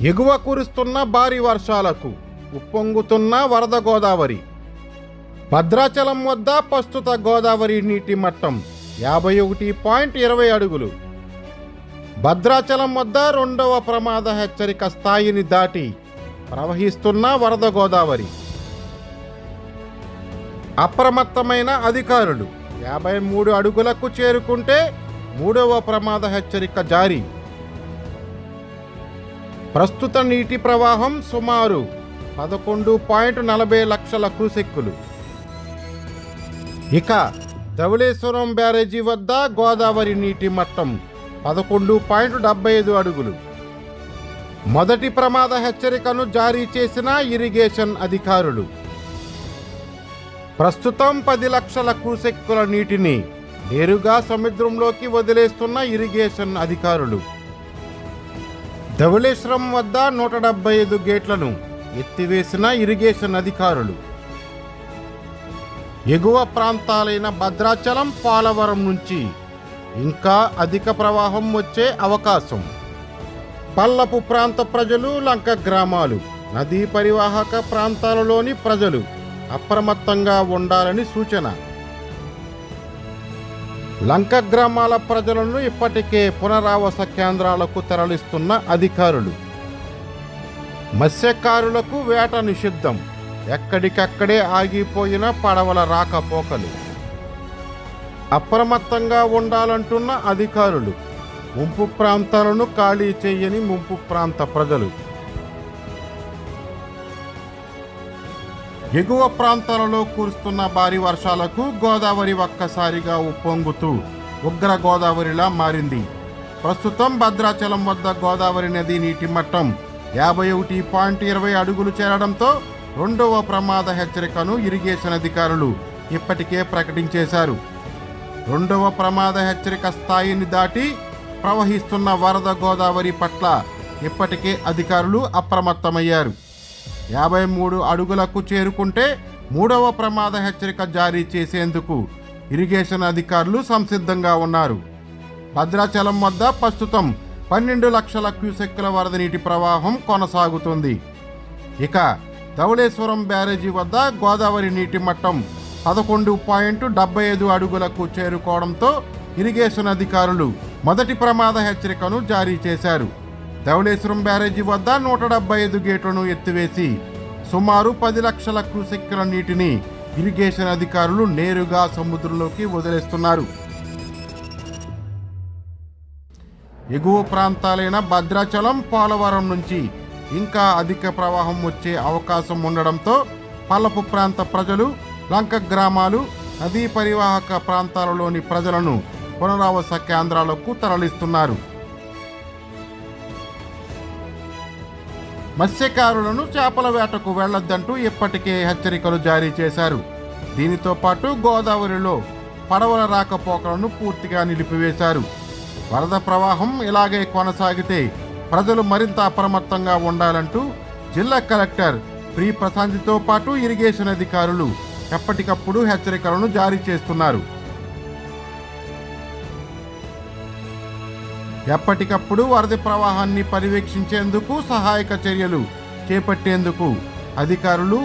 ఎగువ కురుస్తున్న భారీ వర్షాలకు ఉప్పొంగుతున్న వరద గోదావరి. భద్రాచలం వద్ద ప్రస్తుత గోదావరి నీటి మట్టం యాభై ఒకటి పాయింట్ ఇరవై అడుగులు. భద్రాచలం వద్ద రెండవ ప్రమాద హెచ్చరిక స్థాయిని దాటి ప్రవహిస్తున్న వరద గోదావరి. అప్రమత్తమైన అధికారులు యాభై మూడు అడుగులకు చేరుకుంటే మూడవ ప్రమాద హెచ్చరిక జారీ. ప్రస్తుత నీటి ప్రవాహం సుమారు పదకొండు పాయింట్ నలభై లక్షల క్రూసెక్కులు. ఇక ధవళేశ్వరం బ్యారేజీ వద్ద గోదావరి నీటి మట్టం పదకొండు పాయింట్ డెబ్బై ఐదు అడుగులు. మొదటి ప్రమాద హెచ్చరికను జారీ చేసిన ఇరిగేషన్ అధికారులు. ప్రస్తుతం పది లక్షల క్రూసెక్కుల నీటిని నేరుగా సముద్రంలోకి వదిలేస్తున్న ఇరిగేషన్ అధికారులు. ధవళేశ్వరం వద్ద నూట డెబ్బై ఐదు గేట్లను ఎత్తివేసిన ఇరిగేషన్ అధికారులు. ఎగువ ప్రాంతాలైన భద్రాచలం పాలవరం నుంచి ఇంకా అధిక ప్రవాహం వచ్చే అవకాశం. పల్లపు ప్రాంత ప్రజలు లంక గ్రామాలు నదీ పరివాహక ప్రాంతాలలోని ప్రజలు అప్రమత్తంగా ఉండాలని సూచన. లంక గ్రామాల ప్రజలను ఇప్పటికే పునరావాస కేంద్రాలకు తరలిస్తున్న అధికారులు. మత్స్యకారులకు వేట నిషిద్ధం. ఎక్కడికక్కడే ఆగిపోయిన పడవల రాకపోకలు. అప్రమత్తంగా ఉండాలంటున్న అధికారులు. ముంపు ప్రాంతాలను ఖాళీ చేయని ముంపు ప్రాంత ప్రజలు. ఎగువ ప్రాంతాలలో కురుస్తున్న భారీ వర్షాలకు గోదావరి ఒక్కసారిగా ఉప్పొంగుతూ ఉగ్ర గోదావరిలా మారింది. ప్రస్తుతం భద్రాచలం వద్ద గోదావరి నది నీటి మట్టం యాభై ఒకటి పాయింట్ ఇరవై అడుగులు చేరడంతో రెండవ ప్రమాద హెచ్చరికను ఇరిగేషన్ అధికారులు ఇప్పటికే ప్రకటించేశారు. రెండవ ప్రమాద హెచ్చరిక స్థాయిని దాటి ప్రవహిస్తున్న వరద గోదావరి పట్ల ఇప్పటికే అధికారులు అప్రమత్తమయ్యారు. యాభై మూడు అడుగులకు చేరుకుంటే మూడవ ప్రమాద హెచ్చరిక జారీ చేసేందుకు ఇరిగేషన్ అధికారులు సంసిద్ధంగా ఉన్నారు. భద్రాచలం వద్ద ప్రస్తుతం పన్నెండు లక్షల క్యూసెక్కుల వరద నీటి ప్రవాహం కొనసాగుతుంది. ఇక ధవళేశ్వరం బ్యారేజీ వద్ద గోదావరి నీటి మట్టం పదకొండు పాయింట్ డెబ్బై ఐదు అడుగులకు చేరుకోవడంతో ఇరిగేషన్ అధికారులు మొదటి ప్రమాద హెచ్చరికను జారీ చేశారు. ధవళేశ్వరం బ్యారేజీ వద్ద నూట డెబ్బై ఐదు గేట్లను ఎత్తివేసి సుమారు పది లక్షల క్యూసెక్కుల నీటిని ఇరిగేషన్ అధికారులు నేరుగా సముద్రంలోకి వదిలేస్తున్నారు. ఎగువ ప్రాంతాలైన భద్రాచలం పోలవరం నుంచి ఇంకా అధిక ప్రవాహం వచ్చే అవకాశం ఉండడంతో పల్లపు ప్రాంత ప్రజలు లంక గ్రామాలు నదీ పరివాహక ప్రాంతాలలోని ప్రజలను పునరావాస కేంద్రాలకు తరలిస్తున్నారు. మత్స్యకారులను చేపల వేటకు వెళ్ళొద్దంటూ ఇప్పటికే హెచ్చరికలు జారీ చేశారు. దీనితో పాటు గోదావరిలో పడవల రాకపోకలను పూర్తిగా నిలిపివేశారు. వరద ప్రవాహం ఇలాగే కొనసాగితే ప్రజలు మరింత అప్రమత్తంగా ఉండాలంటూ జిల్లా కలెక్టర్ ప్రీ ప్రశాంతితో పాటు ఇరిగేషన్ అధికారులు ఎప్పటికప్పుడు హెచ్చరికలను జారీ చేస్తున్నారు. ఎప్పటికప్పుడు వరద ప్రవాహాన్ని పర్యవేక్షించేందుకు సహాయక చర్యలు చేపట్టేందుకు అధికారులు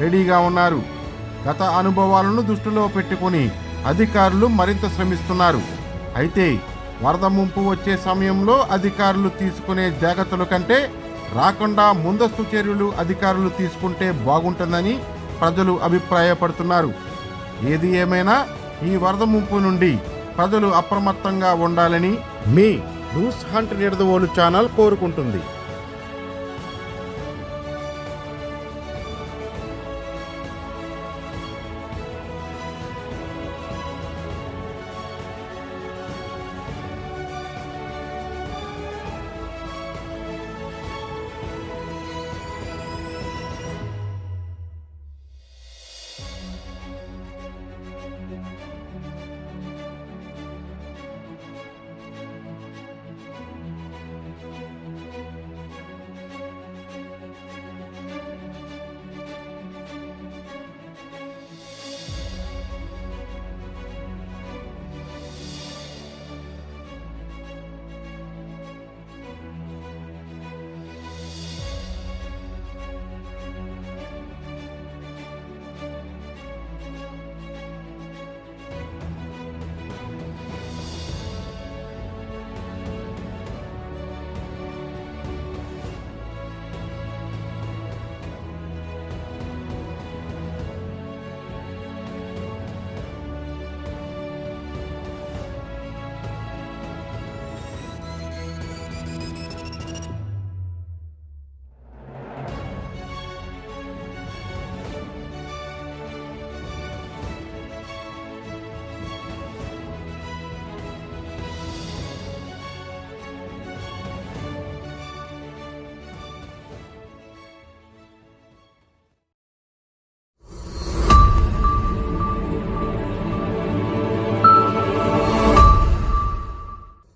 రెడీగా ఉన్నారు. గత అనుభవాలను దృష్టిలో పెట్టుకుని అధికారులు మరింత శ్రమిస్తున్నారు. అయితే వరద ముంపు వచ్చే సమయంలో అధికారులు తీసుకునే జాగ్రత్తల కంటే రాకుండా ముందస్తు చర్యలు అధికారులు తీసుకుంటే బాగుంటుందని ప్రజలు అభిప్రాయపడుతున్నారు. ఏది ఏమైనా ఈ వరద ముంపు నుండి ప్రజలు అప్రమత్తంగా ఉండాలని మీ న్యూస్ హంట్ నిడదవోలు ఛానల్ కోరుకుంటుంది.